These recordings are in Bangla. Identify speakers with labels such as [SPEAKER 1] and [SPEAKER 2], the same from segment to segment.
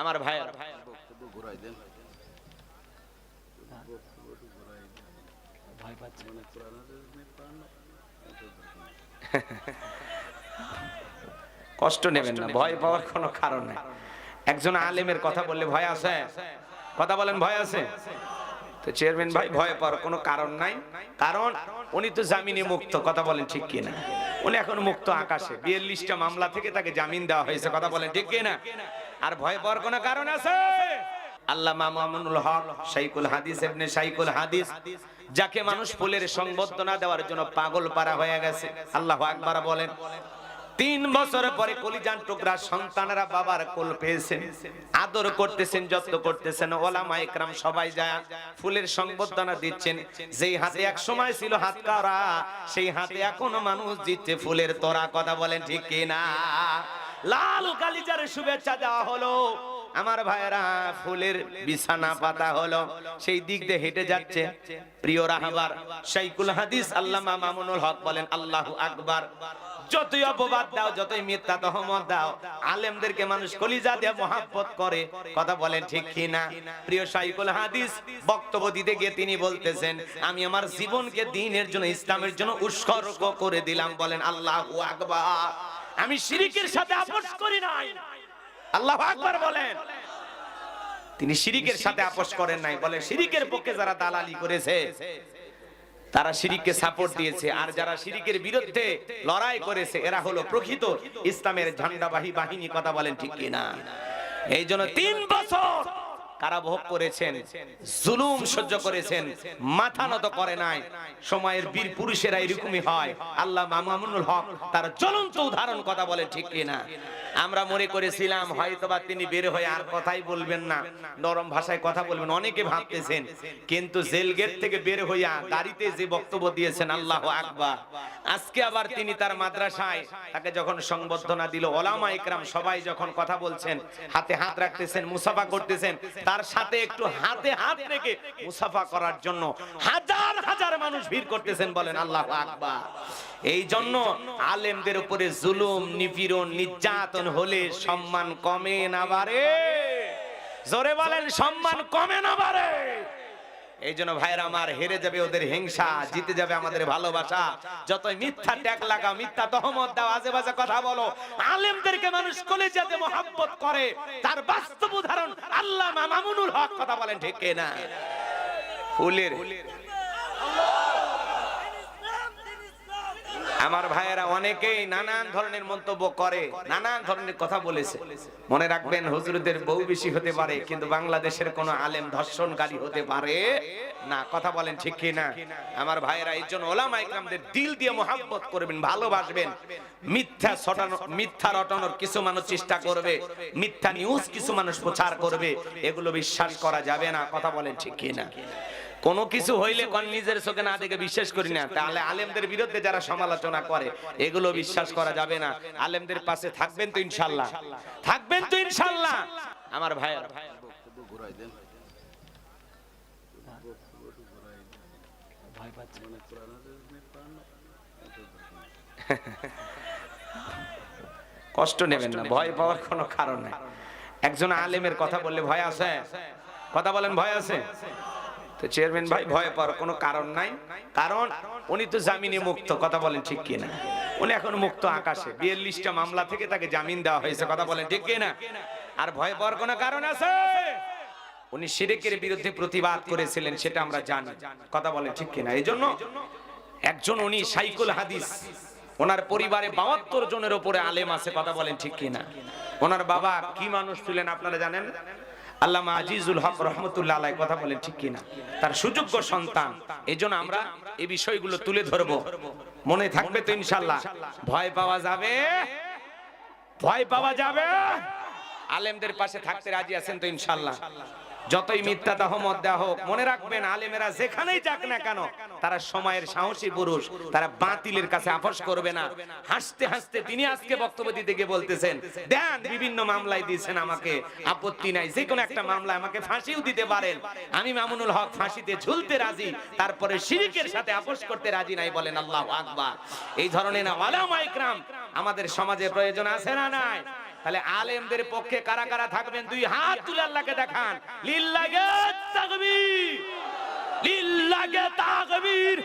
[SPEAKER 1] আমার ভাই কষ্ট নেবেন না ভয় পাওয়ার কোনো কারণ নেই। একজন আলেমের কথা বললে ভয় আছে? কথা বলেন ভয় আছে? তো চেয়ারম্যান ভাই ভয় পাওয়ার কোনো কারণ নাই। কারণ উনি তো জামিনে মুক্ত কথা বলেন ঠিক কিনা উনি এখন মুক্ত আকাশে। বিয়াল্লিশটা মামলা থেকে তাকে জামিন দেওয়া হয়েছে কথা বলেন ঠিক কিনা আর ভয় পাওয়ার কোনো কারণ আছে? আল্লাহ মামুনুল হক শাইকুল হাদিস ইবনে শাইকুল হাদিস, যাকে মানুষ ফুলের সংবর্ধনা দেওয়ার জন্য পাগল পারা হয়ে গেছে। আল্লাহু আকবার বলেন, তিন বছর পরে কলিজান টুকরা সন্তানেরা বাবার কোল পেয়েছেন। আদর করতেছেন, যত্ন করতেছেন, ওলামা একরাম সবাই যায়, ফুলের সংবর্ধনা দিচ্ছেন। যেই হাতে এক সময় ছিল হাত কারা সেই হাতে এখনও মানুষ দিচ্ছে ফুলের তোরা, কথা বলেন ঠিক কিনা? লাল কালিজার শুভেচ্ছা দেওয়া হলো। আমার ভাইয়েরা, ফুলের বিছানা পাতা হলো। সেই দিক দিয়ে হেঁটে যাচ্ছে। প্রিয় রাহাবার শাইকুল হাদিস আল্লামা মামুনুল হক বলেন, আল্লাহু আকবার। যতই অপবাদ দাও, যতই মিথ্যা তহমত দাও, আলেমদেরকে মানুষ কলিজা দিয়ে মহাব্বত করে। কথা বলেন ঠিক কি না প্রিয় শাইকুল হাদিস, বক্তব্য দিতে গিয়ে তিনি বলতেছেন, আমি আমার জীবনকে দিনের জন্য, ইসলামের জন্য উৎসর্গ করে দিলাম। বলেন, আল্লাহু আকবার। আমি শিরিকের সাথে আপোষ করি নাই। আল্লাহ আকবার বলেন। তিনি শিরিকের সাথে আপোষ করেন নাই, বলে শিরিকের পক্ষে যারা দালালি করেছে, তারা শিরিককে সাপোর্ট দিয়েছে। আর যারা শিরিকের বিরুদ্ধে লড়াই করেছে, এরা হলো প্রকৃত ইসলামের ঝান্ডাবাহী বাহিনী, কথা বলেন ঠিক কিনা? এই জন্য তিন বছর কারাভোগ করেছেন? জুলুম সহ্য করেছেন। মাথা নত করে নাই। সময়ের বীর পুরুষেরা এরকমই হয়। আল্লাহ মামুনুল হক তার জ্বলন্ত উদাহরণ কথা বলে ঠিক কিনা? আমরা মনে করেছিলাম হয়তোবা তিনি বের হয়ে আর কথাই বলবেন না। নরম ভাষায় কথা বলবেন, অনেকে ভাবতেছেন, কিন্তু জেল গেট থেকে বের হইয়া গাড়িতে যে বক্তব্য দিয়েছেন, আল্লাহ আকবার। আজকে আবার তিনি তার মাদ্রাসায় তাকে যখন সংবর্ধনা দিল, ওলামা ইকরাম সবাই যখন কথা বলছেন, হাতে হাত রাখতেছেন, মুসাফা করতেছেন, তার সাথে একটু হাতে হাত রেখে মুসাফা করার জন্য হাজার হাজার মানুষ ভিড় করতেছেন বলেন আল্লাহ আকবার। এই জন্য আলেমদের উপরে জুলুম, নিপীড়ন, নির্যাতন হলে সম্মান কমে না বাড়ে। জোরে বলেন, সম্মান কমে না বাড়ে। এই জন্য ভাইরা আমার হেরে যাবে ওদের হিংসা, জিতে যাবে আমাদের ভালোবাসা। যতই মিথ্যা ট্যাগ লাগা মিথ্যা তহমত দাও আজে বাজে কথা বলো। আলেমদেরকে মানুষ কলেজাতে মহাব্বত করে, তার বাস্তব উদাহরণ আল্লাহ মামুনুল হক কথা বলেন, ঠিক না ফুলের আমার ভাইয়েরা অনেকেই নানান ধরনের মন্তব্য করে, নানান ধরনের কথা বলেছে। মনে রাখবেন, হুজুরদের বউ বেশি হতে পারে, কিন্তু বাংলাদেশের কোন আলেম ধর্ষণকারী হতে পারে না। কথা বলেন ঠিক কি না? আমার ভাইয়েরা, এই জন্য ওলামা ইকরামদের দিল দিয়ে মোহাব্বত করবেন, ভালোবাসবেন। মিথ্যা ছটানো, মিথ্যা রটানোর কিছু মানুষ চেষ্টা করবে, মিথ্যা নিউজ কিছু মানুষ প্রচার করবে, এগুলো বিশ্বাস করা যাবে না। কথা বলেন ঠিক কি না? কোনো কিছু হইলে কোন নিজের চোখে না দেখে বিশ্বাস করি না। তাহলে আলেমদের বিরুদ্ধে যারা সমালোচনা করে এগুলো বিশ্বাস করা যাবে না। আলেমদের পাশে থাকবেন তো ইনশাল্লাহ। থাকবেন তো ইনশাল্লাহ। আমার ভাই
[SPEAKER 2] ভয় পাচ্ছে।
[SPEAKER 1] কষ্ট নেবেন না ভয় পাওয়ার কোনো কারণ নেই। একজন আলেমের কথা বললে ভয় আছে? কথা বলেন ভয় আছে? চেয়ারম্যান ভাই, ভয় পাওয়ার কোনো কারণ নাই। কারণ উনি তো জামিনে মুক্ত, কথা বলেন ঠিক কিনা? উনি এখন মুক্ত আকাশে। বিয়াল্লিশটা মামলা থেকে তাকে জামিন দেওয়া হয়েছে, কথা বলেন ঠিক কিনা? আর ভয় পাওয়ার কোনো কারণ আছে? উনি শিরেকের বিরুদ্ধে প্রতিবাদ করেছিলেন, সেটা আমরা জানি। কথা বলেন ঠিক কিনা? এই জন্য একজন উনি সাইকুল হাদিস, ওনার পরিবারে বাহাত্তর জনের উপরে আলেম আছে, কথা বলেন ঠিক কিনা? ওনার বাবা কি মানুষ ছিলেন আপনারা জানেন? আল্লামা আজিজুল হক রহমতুল্লাহ আলাই কথা বলেন, ঠিক কিনা? তার সুযোগ্য সন্তান। এই জন্য আমরা এই বিষয়গুলো তুলে ধরবো। মনে থাকবে তো ইনশাল্লাহ ভয় পাওয়া যাবে? ভয় পাওয়া যাবে? আলেমদের পাশে থাকতে রাজি আছেন তো ইনশাল্লাহ যতই মিথ্যা তহমত দেওয়া হোক, মনে রাখবেন, আলেমেরা যেখানেই যাক না কেন তারা সময়ের সাহসী পুরুষ, তারা বাতিলের কাছে আপোষ করবে না। হাসতে হাসতে তিনি আজকে বক্তব্য দিতে গিয়ে বলতেছেন, দেন, বিভিন্ন মামলায় দিয়েছেন আমাকে, আপত্তি নাই। যে কোনো একটা মামলায় আমাকে ফাঁসিও দিতে পারেন। আমি মামুনুল হক ফাঁসিতে ঝুলতে রাজি, তারপরে শিরিকের সাথে আপোষ করতে রাজি নাই বলেন আল্লাহ আকবার। এই ধরনের ওলামা ইকরাম, আমাদের সমাজে প্রয়োজন আছে না নাই? তাহলে আলেমদের পক্ষে কারা কারা থাকবেন? দুই হাত তুলে আল্লাহকে দেখান। লিল্লাহে তাকবীর। লিল্লাহে তাকবীর।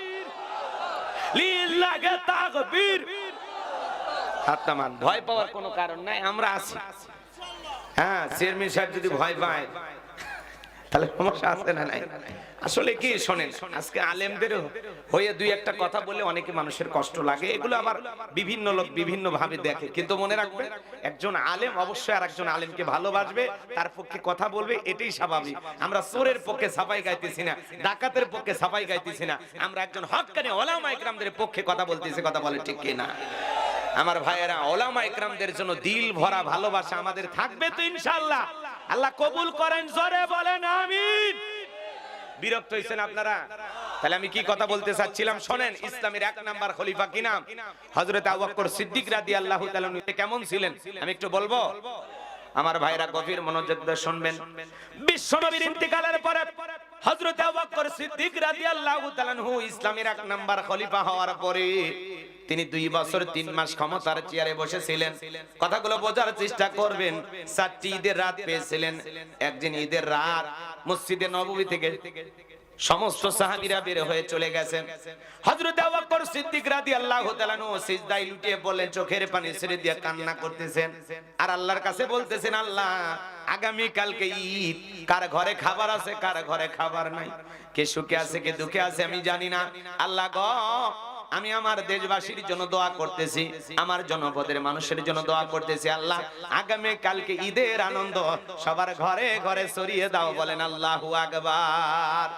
[SPEAKER 1] লিল্লাহে তাকবীর। হাত নামান। ভয় পাওয়ার কোনো কারণ নাই আমরা আছি। হ্যাঁ চেয়ারম্যান সাহেব যদি ভয় পায় তাহলে সমস্যা আছে না নাই? আসলে কি শোনেন, আজকে আলেমদের হয়ে দুই একটা কথা বলে অনেকে মানুষের কষ্ট লাগে, এগুলো আবার বিভিন্ন লোক বিভিন্ন ভাবে দেখে। কিন্তু মনে রাখবেন একজন আলেম অবশ্যই আর একজন আলেমকে ভালোবাসবে, তার পক্ষে কথা বলবে, এটাই স্বাভাবিক। আমরা চোরের পক্ষে সাফাই গাইতেছি না, ডাকাতের পক্ষে সাফাই গাইতেছি না, আমরা একজন হকানি ওলামা ইকরামদের পক্ষে কথা বলতেছি, কথা বলে ঠিক কি না? আমার ভাইয়েরা, ওলামা ইকরামদের জন্য দিল ভরা ভালোবাসা আমাদের থাকবে তো ইনশাআল্লাহ। আল্লাহ কবুল করেন, জোরে বলেন, আমিন। বিরক্ত হয়েছেন আপনারা? তাহলে আমি কি কথা বলতে চাচ্ছিলাম? শোনেন, ইসলামের এক নাম্বার খলিফা কি নাম? হযরত আবু সিদ্দিক রাদিয়াল্লাহু তাআলা কেমন ছিলেন? আমি একটু বলব? আমার ভাইরা গভীর মনোযোগ দিয়ে শুনবেন। বিশ্বনবীর ইন্তিকালের পরে হযরত আবু বকর সিদ্দিক রাদিয়াল্লাহু তাআলা ইসলামের এক নাম্বার খলিফা হওয়ার পরে তিনি দুই বছর, তিন মাস ক্ষমতার চেয়ারে বসেছিলেন। কথাগুলো বোঝার চেষ্টা করবেন। চারটি ঈদের রাত পেয়েছিলেন। একদিন ঈদের রাত মসজিদে নববী থেকে সমস্ত সাহাবীরা বের হয়ে চলে গেছেন। হযরত আবু বকর সিদ্দিক রাদিয়াল্লাহু তাআলা নো সিজদায় লুটিয়ে বললেন চোখের পানি ছেড়ে দিয়ে কান্না করতেছেন। আর আল্লাহর কাছে বলতেছেন, আল্লাহ, আগামী কালকে ঈদ। কার ঘরে খাবার আছে, কার ঘরে খাবার নাই। কে সুখে আছে, কে দুঃখে আছে, আমি জানি না। আল্লাহ গো আমি আমার দেশবাসীর জন্য দোয়া করতেছি, আমার জনপদের মানুষের জন্য দোয়া করতেছি, আল্লাহ, আগামী কালকে ঈদের আনন্দ সবার ঘরে ঘরে ছড়িয়ে দাও বলেন আল্লাহু আকবার।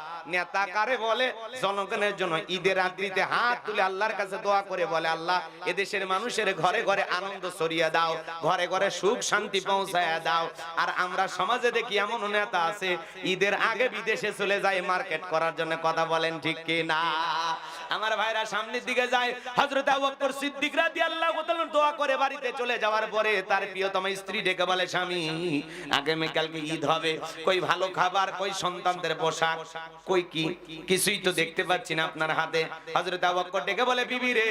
[SPEAKER 1] বলে? জনগণের জন্য ঈদের রাত্রিতে হাত তুলে আল্লাহর কাছে দোয়া করে বলে, আল্লাহ, এদেশের মানুষের ঘরে ঘরে আনন্দ ছড়িয়ে দাও, ঘরে ঘরে সুখ শান্তি পৌঁছায় দাও। আর আমরা সমাজে দেখি এমন নেতা আছে, ঈদের আগে বিদেশে চলে যায় মার্কেট করার জন্য কথা বলেন ঠিক কি না আমার ভাইরা সামনের দিকে যায়। হযরত আবু বকর সিদ্দিক রাদিয়াল্লাহু তাআলা দোয়া করে বাড়িতে চলে যাওয়ার পরে তার প্রিয়তম স্ত্রী ডেকে বলে, স্বামী আগামী কালকে ঈদ হবে। কই ভালো খাবার, কই সন্তানদের পোশাক, কই কি? কিছুই তো দেখতে পাচ্ছি না আপনার হাতে। হযরত আবু ডেকে বলে, বিবি রে,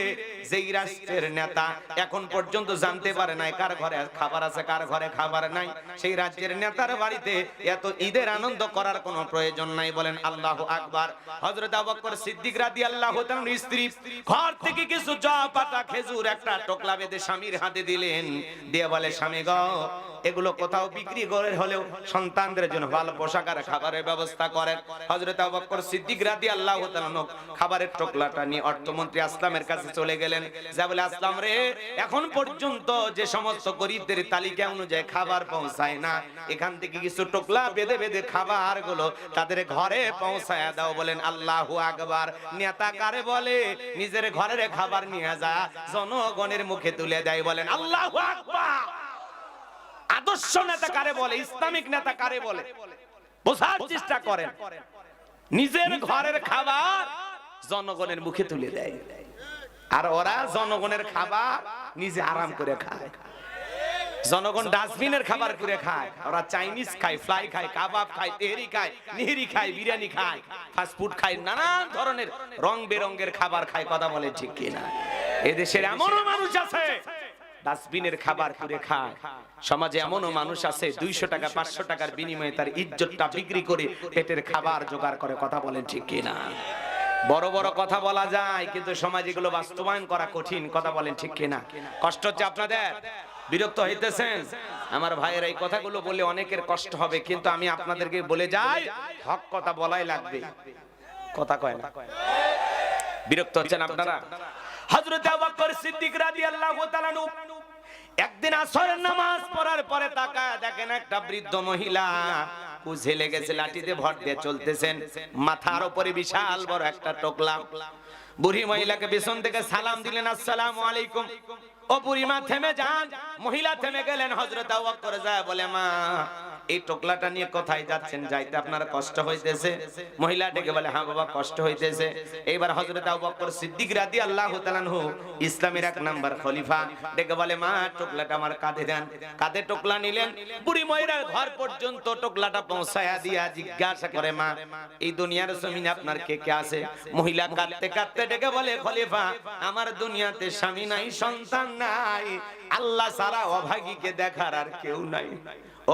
[SPEAKER 1] যেই রাষ্ট্রের নেতা এখন পর্যন্ত জানতে পারে নাই কার ঘরে খাবার আছে, কার ঘরে খাবার নাই। সেই রাজ্যের নেতার বাড়িতে এত ঈদের আনন্দ করার কোনো প্রয়োজন নাই। বলেন, আল্লাহু আকবার। হযরত আবু বকর সিদ্দিক রাদিয়াল্লাহু তাআলার স্ত্রী, ঘর থেকে কিছু জব পাতা খেজুর একটা টোকলা বেঁধে স্বামীর হাতে দিলেন। দিয়ে বলে, স্বামী গো এগুলো কোথাও বিক্রি করে হলেও সন্তানদের জন্য ভালো পোশাক আর খাবারের ব্যবস্থা করেন। হযরত আবু সিদ্দিক রাদিয়াল্লাহু তাআলা খাবারের টোকলাটা নিয়ে অর্থমন্ত্রী আসলামের কাছে চলে গেলেন। যা বলে, আসলাম রে, এখন পর্যন্ত যে সমস্ত গরিবদের তালিকা অনুযায়ী খাবার পৌঁছায় না, এখান থেকে কিছু টোকলা বেঁধে বেঁধে খাবারগুলো তাদের ঘরে পৌঁছায় দাও। বলেন, আল্লাহু আকবার। নেতা কারে বলে, নিজের ঘরের খাবার নিয়ে যা। জনগণের মুখে তুলে দেয়। বলেন, আল্লাহু আকবার। আদর্শ নেতা কারে বলে? ইসলামিক নেতা কারে বলে? বোঝার চেষ্টা করেন। নিজের ঘরের খাবার জনগণের মুখে তুলে দেয়। আর ওরা জনগণের খাবার নিজে আরাম করে খায়। জনগণ ডাস্টবিনের খাবার করে খায়। ওরা চাইনিজ খায় ফ্লাই খায়, কাবাব খায়, তেহরি খায়, নিহরি খায়, বিরিয়ানি খায়, ফাস্ট ফুড খায়, নানান ধরনের রং বেরঙ্গের খাবার খায়, কথা বলে ঠিক কিনা। এদেশের এমনও মানুষ আছে ডাস্টবিনের খাবার করে খায়। সমাজে এমনও মানুষ আছে দুইশো টাকা পাঁচশো টাকার বিনিময়ে তার ইজ্জতটা বিক্রি করে পেটের খাবার জোগাড় করে। কথা বলেন ঠিক কিনা? বড় বড় কথা বলা যায় কিন্তু সমাজ এগুলো বাস্তবায়ন করা কঠিন। কথা বলেন ঠিক কিনা? কষ্ট হচ্ছে আপনাদের? বিরক্ত হইতেছেন? আমার ভাইয়ের এই কথাগুলো বলে অনেকের কষ্ট হবে কিন্তু আমি আপনাদেরকে বলে যাই হক কথা বলাই লাগবে। কথা কয় না? বিরক্ত হচ্ছেন আপনারা হযরত আবু বকর সিদ্দিক রাদিয়াল্লাহু তাআলা একদিন আসরের নামাজ পড়ার পরে তাকায় দেখেন একটা বৃদ্ধ মহিলা বুঝে লেগেছে, লাঠিতে ভর দিয়ে চলতেছেন। মাথার উপরে বিশাল বড় একটা টোকলা। বুড়ি মহিলাকে পেছন থেকে সালাম দিলেন, আসসালামু আলাইকুম। ও বুড়ি মা থেমে যান। মহিলা থেমে গেলেন, হযরত আবু যায় বলে, মা এই টোকলাটা নিয়ে কোথায় যাচ্ছেন? যাইতে আপনার কষ্ট হইতেছে। মহিলা ডেকে বলে হ্যাঁ বাবা, কষ্ট হইতেছে। এইবার হযরত আবু বকর সিদ্দিক রাদিয়াল্লাহু তাআলা আনহু ইসলামের এক নাম্বার খলিফা ডেকে বলে, মা, টোকলাটা আমার কাঁধে দেন। কাঁধে টোকলা নিলেন। বুড়ি মহিলার ঘর পর্যন্ত টোকলাটা পৌঁছায়া দিয়া জিজ্ঞাসা করে, মা, এই দুনিয়ার জমিনে আপনার কে কে আছে? মহিলা কাঁদতে কাঁদতে ডেকে বলে, খলিফা, আমার দুনিয়াতে স্বামী নাই, সন্তান নাই। আল্লাহ সারা অভাগীকে দেখার আর কেউ নাই।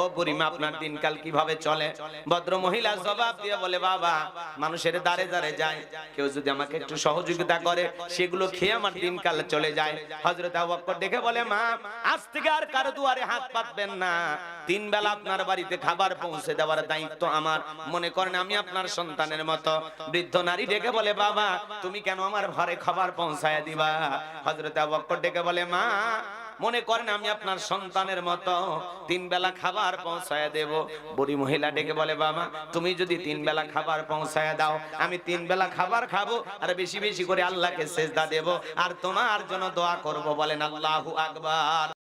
[SPEAKER 1] ও বুড়িমা, আপনার দিনকাল কীভাবে চলে? ভদ্র মহিলা জবাব দিয়ে বলে, বাবা, মানুষের দাঁড়ে দাঁড়ে যায়। কেউ যদি আমাকে একটু সহযোগিতা করে, সেগুলো খেয়ে আমার দিনকাল চলে যায়। হজরত আবু বকর ডেকে বলে, মা, আজ থেকে আর কারও দুয়ারে হাত পাতবেন না। তিন বেলা আপনার বাড়িতে খাবার পৌঁছে দেওয়ার দায়িত্ব আমার। মনে করেন আমি আপনার সন্তানের মতো। বৃদ্ধ নারী ডেকে বলে, বাবা, তুমি কেন আমার ঘরে খাবার পৌঁছায় দিবা? হজরত আবু বকর ডেকে বলে, মা মনে করেন আমি আপনার সন্তানের মতো, তিন বেলা খাবার পৌঁছায় দেব। বুড়ি মহিলা ডেকে বলে, বাবা, তুমি যদি তিন বেলা খাবার পৌঁছায় দাও, আমি তিন বেলা খাবার খাব আর বেশি বেশি করে আল্লাহকে সেজদা দেব। আর তোমার জন্য দোয়া করব। বলেন, আল্লাহু আকবার।